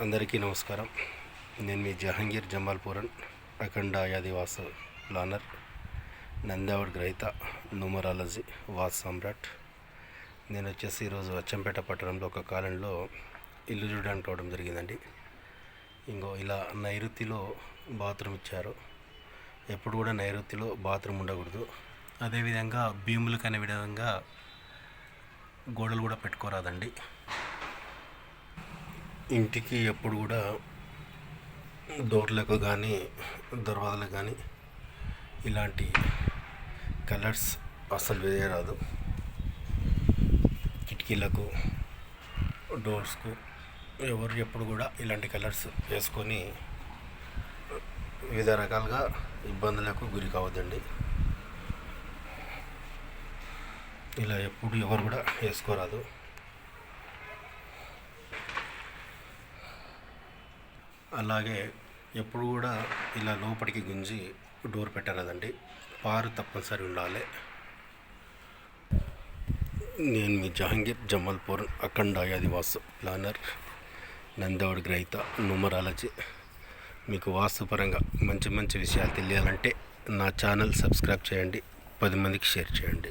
అందరికీ నమస్కారం. నేను మీ జహంగీర్ జమాల్పూరన్ అఖండ ఆదివాస ప్లానర్ నందావడ్ గ్రహీత న్యూమరాలజీ వాస్ సమ్రాట్. నేను వచ్చేసి ఈరోజు అచ్చంపేట పట్టణంలో ఒక కాలంలో ఇల్లు చూడడానికి రావడం జరిగిందండి. ఇంకో ఇలా నైరుతిలో బాత్రూమ్ ఇచ్చారు. ఎప్పుడు కూడా నైరుతిలో బాత్రూమ్ ఉండకూడదు. అదేవిధంగా భీములు కనే విధంగా గోడలు కూడా పెట్టుకోరాదండి. ఇంటికి ఎప్పుడు కూడా డోర్లకు కానీ దర్వాజలకు కానీ ఇలాంటి కలర్స్ అస్సలు వేయరాదు. కిటికీలకు డోర్స్కు ఎవరు ఎప్పుడు కూడా ఇలాంటి కలర్స్ వేసుకొని వివిధ రకాలుగా ఇబ్బందులకు గురి కావద్దండి. ఇలా ఎప్పుడు ఎవరు కూడా వేసుకోరాదు. అలాగే ఎప్పుడు కూడా ఇలా లోపలికి గుంజి డోర్ పెట్టరాదండి. పారు తప్పనిసరి ఉండాలి. నేను మీ జహాంగీర్ జమల్పూర్ అఖండ ఆదివాసు ప్లానర్ నందవాడ గ్రహీత న్యూమరాలజీ మీకు వాస్తుపరంగా మంచి మంచి విషయాలు తెలియాలంటే నా ఛానల్ సబ్స్క్రైబ్ చేయండి. పది మందికి షేర్ చేయండి.